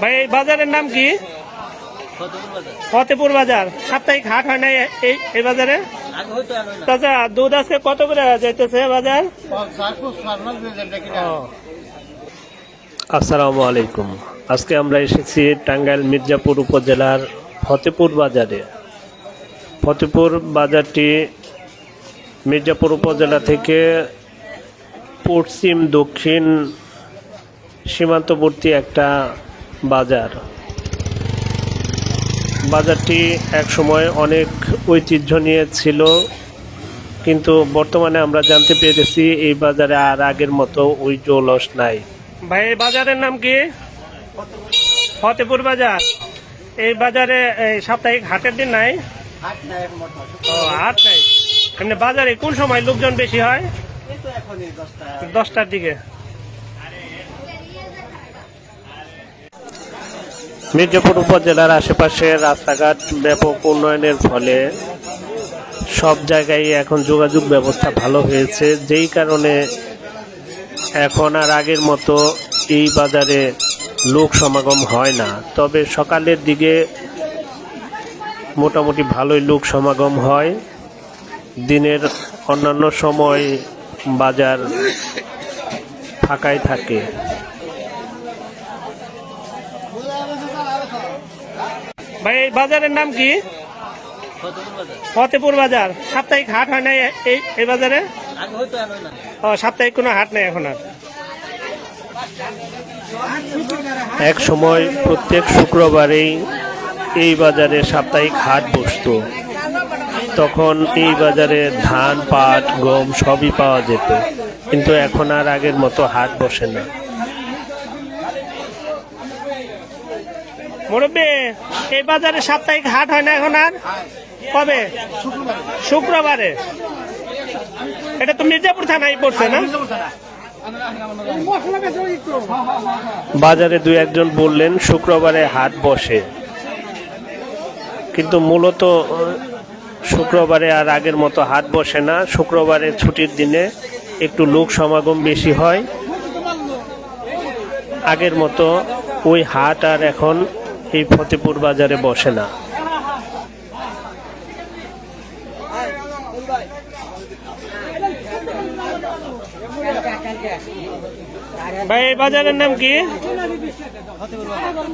ভাই, এই বাজারের নাম কি? ফতেপুর বাজার। সাপ্তাহিক হাট হয় না এই- এই বাজারে? চাচা, দুধ আজকে কত করে যাইতেছে বাজার? আসসালামু আলাইকুম। আজকে আমরা এসেছি টাঙ্গাইল মির্জাপুর উপজেলার ফতেপুর বাজারে। ফতেপুর বাজারটি মির্জাপুর উপজেলা থেকে পশ্চিম, দক্ষিণ, সীমান্তবর্তী একটা বাজার। বাজারটি একসময় অনেক ঐতিহ্য নিয়ে ছিল কিন্তু বর্তমানে আমরা জানতে পেরেছি এই বাজারে আর আগের মতো ওই জৌলস নাই। ভাই এই বাজারের নাম কি? ফতেপুর বাজার। এই বাজারে সাপ্তাহিক হাটের দিন নাই? হাট নাই এমনি বাজারে কোন সময় লোকজন বেশি হয়? দশটার দিকে। মির্জাপুর উপজেলার আশেপাশে রাস্তাঘাট ব্যাপক উন্নয়নের ফলে সব জায়গায় এখন যোগাযোগ ব্যবস্থা ভালো হয়েছে। যেই কারণে এখন আর আগের মতো এই বাজারে লোক সমাগম হয় না। তবে সকালের দিকে মোটামুটি ভালোই লোক সমাগম হয়। দিনের অন্যান্য সময় বাজার ফাঁকাই থাকে। ভাই, এই বাজারের নাম কি? ফতেপুর বাজার। সাপ্তাহিক হাট হয় না এই এই বাজারে? ও, সাপ্তাহিক কোনো হাট নেই এখন আর। এক সময় প্রত্যেক শুক্রবারেই এই বাজারে সাপ্তাহিক হাট বসতো। তখন এই বাজারে ধান, পাট, গম সবই পাওয়া যেত। কিন্তু এখন আর আগের মতো হাট বসে না। মুরব্বী, এই বাজারে সাপ্তাহিক হাট হয় না এখন আর? কবে? শুক্রবারে। এটা তো মির্জাপুর থানায় পড়ছে না? বাজারে দুই একজন বললেন, শুক্রবারে হাট বসে। কিন্তু মূলত শুক্রবারে আর আগের মতো হাট বসে না। শুক্রবারে ছুটির দিনে একটু লোক সমাগম বেশি হয়। আগের মতো ওই হাট আর এখন এই ফতেপুর বাজারে বসে না। ভাই, এই বাজারের নাম কি?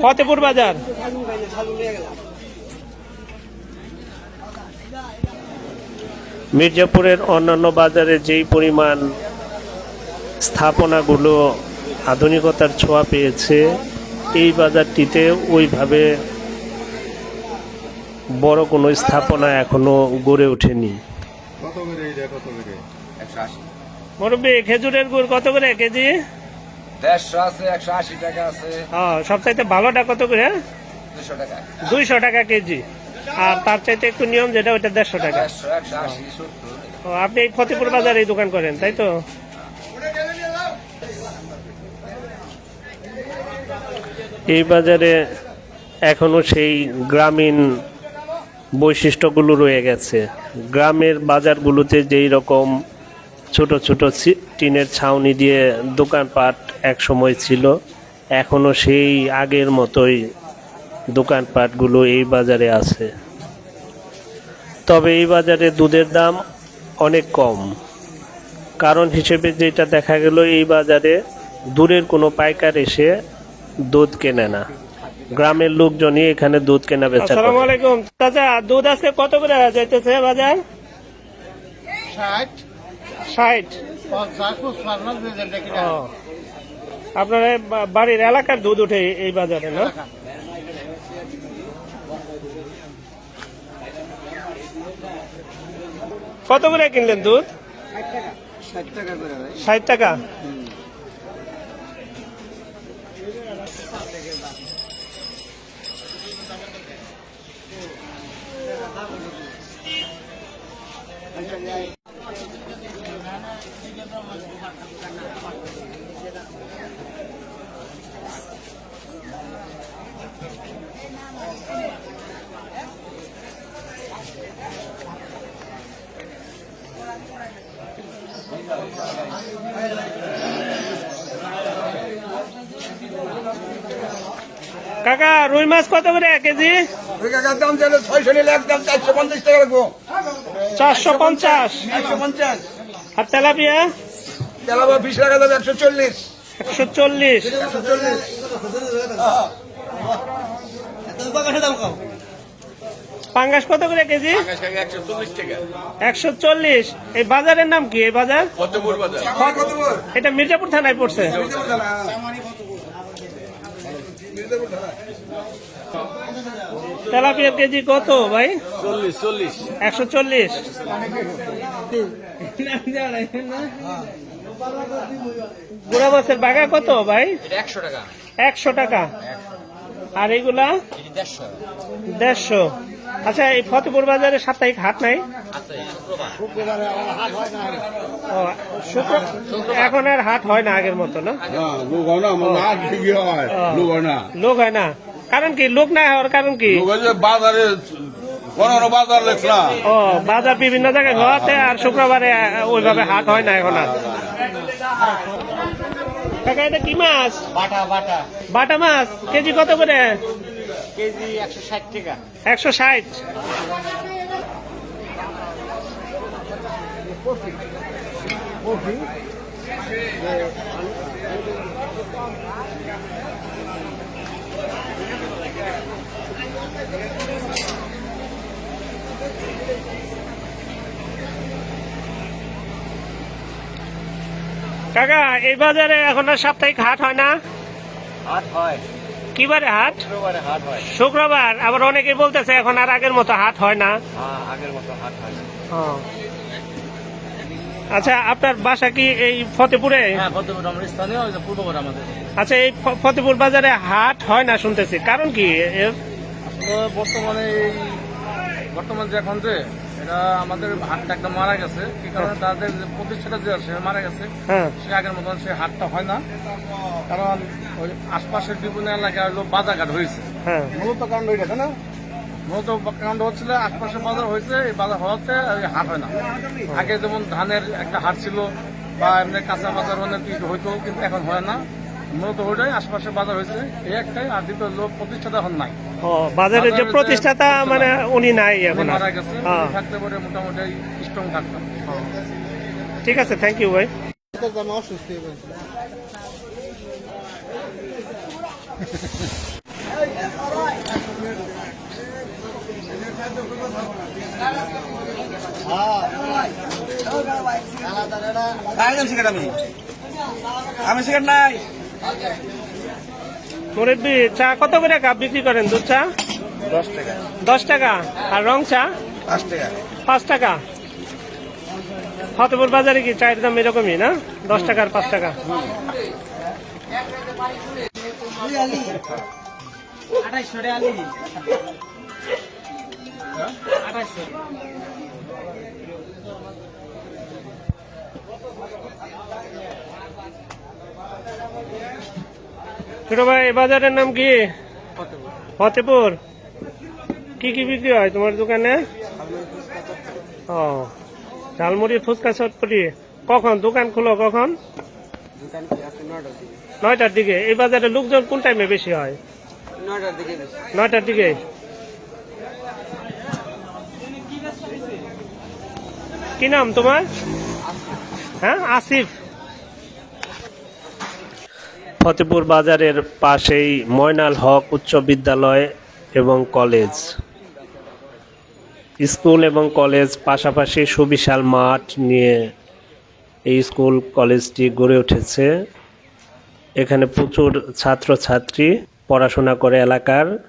ফতেপুর বাজার। মির্জাপুরের অন্যান্য বাজারে যেই পরিমাণ স্থাপনাগুলো আধুনিকতার ছোঁয়া পেয়েছে এই বাজারটিতে ওইভাবে বড় কোনো স্থাপনা এখনও গড়ে ওঠেনি। কত করে এইটা কত করে? একশো আশি। মুরব্বী খেজুরের গুড় কত করে কেজি? দেড়শো আছে একশো আশি টাকা আছে। হ্যাঁ সবচাইতে ভালোটা কত করে? দুশো টাকা। দুইশো টাকা কেজি। আর তার চাইতে একটু নিয়ম যেটা ওইটা দেড়শো টাকা। ও, আপনি এই ফতেপুর বাজারে এই দোকান করেন তাই তো? এই বাজারে এখনও সেই গ্রামীণ বৈশিষ্ট্যগুলো রয়ে গেছে। গ্রামের বাজারগুলোতে যেই রকম ছোট ছোট টিনের ছাউনি দিয়ে দোকানপাট এক সময় ছিল, এখনও সেই আগের মতোই দোকানপাটগুলো এই বাজারে আছে। তবে এই বাজারে দুধের দাম অনেক কম। কারণ হিসেবে যেটা দেখা গেল, এই বাজারে দূরের কোনো পাইকার এসে দুধ কেনে না। গ্রামের লোকজনই এখানে দুধ কেনা বেচা আসসালামু আলাইকুম। চাচা দুধ আজকে কত করে যাইতেছে বাজার? ষাট। আপনার বাড়ির এলাকার দুধ উঠে এই বাজারে না? কত করে কিনলেন দুধ? ষাট টাকা। করে ষাট টাকা। ya. কাকা রুই মাছ কত করে এক কেজি? ওই কাকার দাম চাইলে ছয়শো নিলে একদম চারশো পঞ্চাশ টাকা রাখব চারশো পঞ্চাশ? একশো পঞ্চাশ। আর তেলাপিয়া? তেলাবা বিশ টাকা দাম একশো চল্লিশ। একশো চল্লিশ। একশো চল্লিশ। পাঙ্গাস কত করে কেজি? একশো চল্লিশ এই বাজারের নাম কি এই বাজার? কতপুর বাজার। কতপুর এটা মির্জাপুর থানায় পড়ছে। তেলাপিয়ার কেজি কত ভাই? চল্লিশ চল্লিশ। একশো চল্লিশ? বুড়া মাছের বাগা কত ভাই? একশো টাকা। একশো টাকা। আর এগুলা? দেড়শো। দেড়শো। আচ্ছা এই ফতেপুর বাজারে সাপ্তাহিক হাট নাই? এখন আর হাট হয় না আগের মতো না? লোক হয় না। কারণ কি লোক না হওয়ার কারণ কি? বাজারে বাজার ও বাজার বিভিন্ন জায়গায় হওয়াতে আর শুক্রবারে ওইভাবে হাট হয় না এখন আর। কাকা এটা কি মাছ? বাটা বাটা। বাটা মাছ কেজি কত করে? কেজি একশো ষাট টাকা। একশো ষাট? কাকা এই বাজারে এখন আর সাপ্তাহিক হাট হয় না? হাট হয়। কি বারে হাট? শুক্রবার আবার অনেকে বলতেছে এখন আর আগের মতো হাট হয় না। হ্যাঁ আগের মতো হাট হয় আচ্ছা আপনার বাসা কি এই ফতেপুরে? হ্যাঁ আচ্ছা এই ফতেপুর বাজারে হাট হয় না শুনতেছি। কারণ কি? বর্তমানে বর্তমান যে এখন যে এটা আমাদের হাটটা একটা মারা গেছে। কি কারণে? তাদের যে প্রতিষ্ঠাটা যে মারা গেছে। হ্যাঁ। সে আগের মতন সে হাটটা হয় না। কারণ আশপাশের বিভিন্ন এলাকায় হলো বাজারঘাট হয়েছে। হ্যাঁ। মূলত কারণ ওইটা তাই না? মূলত কারণ হচ্ছিল আশপাশে বাজার হয়েছে এই বাজার হওয়াতে ওই হাট হয় না। আগে যেমন ধানের একটা হাট ছিল বা এমনি কাঁচা বাজার অনেক কিছু হইতো কিন্তু এখন হয় না। মূলত ওইটাই আশপাশে বাজার হয়েছে এই একটাই। আর দ্বিতীয় লোক প্রতিষ্ঠাতা এখন নাই। ও বাজারের যে প্রতিষ্ঠাতা মানে উনি নাই এখন মারা গেছে হ্যাঁ। থাকতে পারে মোটামুটি স্ট্রং থাকতাম ঠিক আছে থ্যাংক ইউ ভাই। আমি আমি সিগারেট নাই মুরব্বী চা কত করে কাপ বিক্রি করেন? দুধ চা? দশ টাকা। দশ টাকা। আর রং চা? পাঁচ টাকা। পাঁচ টাকা। ফতেপুর বাজারে কি চায়ের দাম এরকমই না? দশ টাকা আর পাঁচ টাকা। ছোট ভাই বাজারের নাম কি? ফতেপুর। কি কি বিক্রি হয় তোমার দোকানে? ও, ঝালমুড়ি, ফুচকা, চটপটি। কখন? দোকান খুলো কখন? নয়টার দিকে। এই বাজারে লোকজন কোন টাইমে বেশি হয়? নয়টার দিকে নয়টার দিকে? কি নাম তোমার? হ্যাঁ আসিফ। ফতেপুর বাজারের পাশেই ময়নাল হক উচ্চ বিদ্যালয় এবং কলেজ। স্কুল এবং কলেজ পাশাপাশি সুবিশাল মাঠ নিয়ে এই স্কুল, কলেজটি গড়ে উঠেছে। এখানে প্রচুর ছাত্রছাত্রী পড়াশোনা করে এলাকার।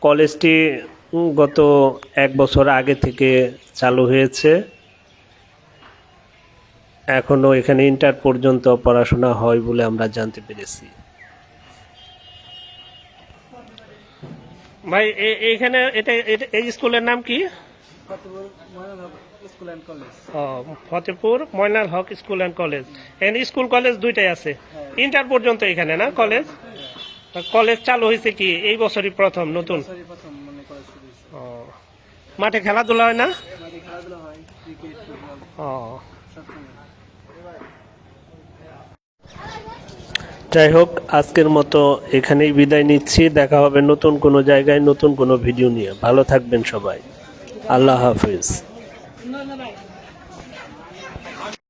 কলেজটি গত এক বছর আগে থেকে চালু হয়েছে। এখনও এখানে ইন্টার পর্যন্ত পড়াশোনা হয় বলে আমরা জানতে পেরেছি। ভাই এখানে এটা, এটা- এই স্কুলের নাম কি? School and college. O, Fatepur Moynal Haque school and college. এখানে স্কুল কলেজ দুইটাই আছে। ইন্টার পর্যন্ত এখানে না কলেজ? কলেজ চালু হয়েছে কি? এই বছরই প্রথম নতুন? মানে ও, মাঠে খেলাধুলা হয় না? হয় ও। যাই হোক আজকের মতো এখানেই বিদায় নিচ্ছি। দেখা হবে নতুন কোনো জায়গায় নতুন কোনো ভিডিও নিয়ে। ভালো থাকবেন সবাই। আল্লাহ হাফিজ।